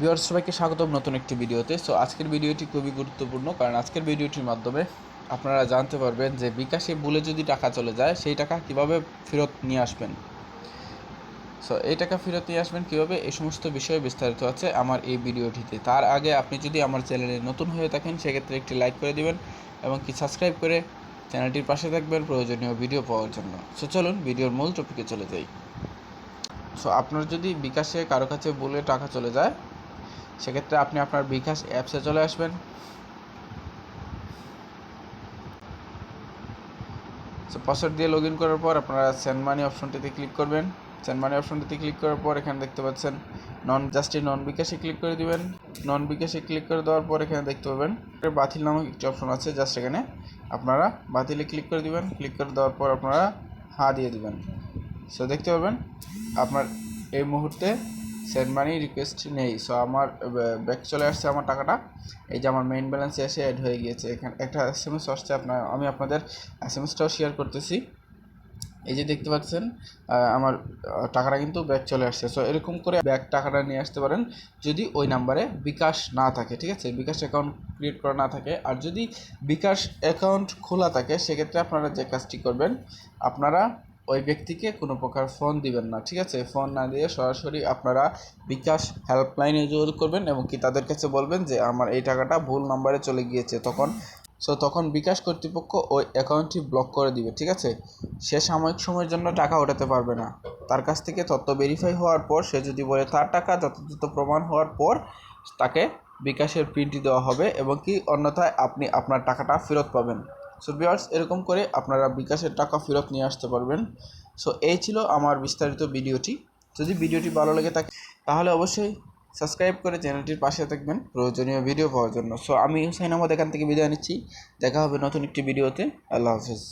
বিয়ার সবাইকে স্বাগতম নতুন একটি ভিডিওতে। সো আজকের ভিডিওটি খুবই গুরুত্বপূর্ণ, কারণ আজকের ভিডিওটির মাধ্যমে আপনারা জানতে পারবেন যে বিকাশে ভুলে যদি টাকা চলে যায়, সেই টাকা কীভাবে ফেরত নিয়ে আসবেন? সো এই টাকা ফেরত নিয়ে আসবেন কীভাবে? এই সমস্ত বিষয়ে বিস্তারিত আছে আমার এই ভিডিওটিতে। তার আগে আপনি যদি আমার চ্যানেলে নতুন হয়ে থাকেন, সেক্ষেত্রে একটি লাইক করে দিবেন এবং কি সাবস্ক্রাইব করে চ্যানেলটির পাশে থাকবেন প্রয়োজনীয় ভিডিও পাওয়ার জন্য। সো চলুন ভিডিওর মূল টপিকে চলে যাই। সো আপনার যদি বিকাশে কারও কাছে বলে টাকা চলে যায় সেক্ষেত্রে আপনি আপনার বিকাশ অ্যাপসে চলে আসবেন। সো পাসওয়ার্ড দিয়ে লগ ইন করার পর আপনারা সেন্ড মানি অপশনটিতে ক্লিক করবেন। সেন্ড মানি অপশনটিতে ক্লিক করার পর এখানে দেখতে পাচ্ছেন নন জাস্টে নন বিকাশে ক্লিক করে দিবেন। নন বিকাশে ক্লিক করে দেওয়ার পর এখানে দেখতে পাবেন বাতিল নামক একটি অপশন আছে জাস্ট এখানে আপনারা বাতিলে ক্লিক করে দিবেন। ক্লিক করে দেওয়ার পর আপনারা হা দিয়ে দিবেন। সো দেখতে পাবেন, আপনার এই মুহূর্তে সেন্ড মানি রিকোয়েস্ট নেই। সো আমার ব্যাক চলে আসছে আমার টাকাটা। এই যে আমার মেইন ব্যালেন্সে এসে অ্যাড হয়ে গিয়েছে। এখানে, একটা এস এম এস আসছে আপনার, আমি আপনাদের এস এম এসটাও শেয়ার করতেছি। এই যে দেখতে পাচ্ছেন আমার টাকাটা কিন্তু ব্যাক চলে আসছে। সো এরকম করে ব্যাক টাকাটা নিয়ে আসতে পারেন যদি ওই নাম্বারে বিকাশ না থাকে, ঠিক আছে? বিকাশ অ্যাকাউন্ট ক্রিয়েট করা না থাকে। আর যদি বিকাশ অ্যাকাউন্ট খোলা থাকে, সেক্ষেত্রে আপনারা যে কাজটি করবেন, আপনারা ওই ব্যক্তিকে কোনো প্রকার ফোন দিবেন না, ঠিক আছে? ফোন না দিয়ে সরাসরি আপনারা বিকাশ হেল্পলাইনে যোগাযোগ করবেন এবং কি তাদের কাছে বলবেন যে, আমার এই টাকাটা ভুল নাম্বারে চলে গিয়েছে। তখন সো তখন বিকাশ কর্তৃপক্ষ ওই অ্যাকাউন্টটি ব্লক করে দিবে, ঠিক আছে? সে সাময়িক সময়ের জন্য টাকা ওঠাতে পারবে না। তার কাছ থেকে তথ্য ভেরিফাই হওয়ার পর, সে যদি বলে তার টাকা যথাযথ প্রমাণ হওয়ার পর, তাকে বিকাশের প্রিন্টটি দেওয়া হবে এবং কি অন্যথায় আপনি আপনার টাকাটা ফেরত পাবেন। সো ভিউয়ার্স এরকম করে আপনারা বিকাশের টাকা ফেরত নিয়ে আসতে পারবেন। সো এই ছিল আমার বিস্তারিত ভিডিওটি। যদি ভিডিওটি ভালো লেগে থাকে, তাহলে অবশ্যই সাবস্ক্রাইব করে চ্যানেলটির পাশে থাকবেন। প্রয়োজনীয় ভিডিও পাওয়ার জন্য। সো আমি হুসাইন আহমদ এখান থেকে বিদায় নিচ্ছি। দেখা হবে নতুন একটি ভিডিওতে। আল্লাহ হাফিজ।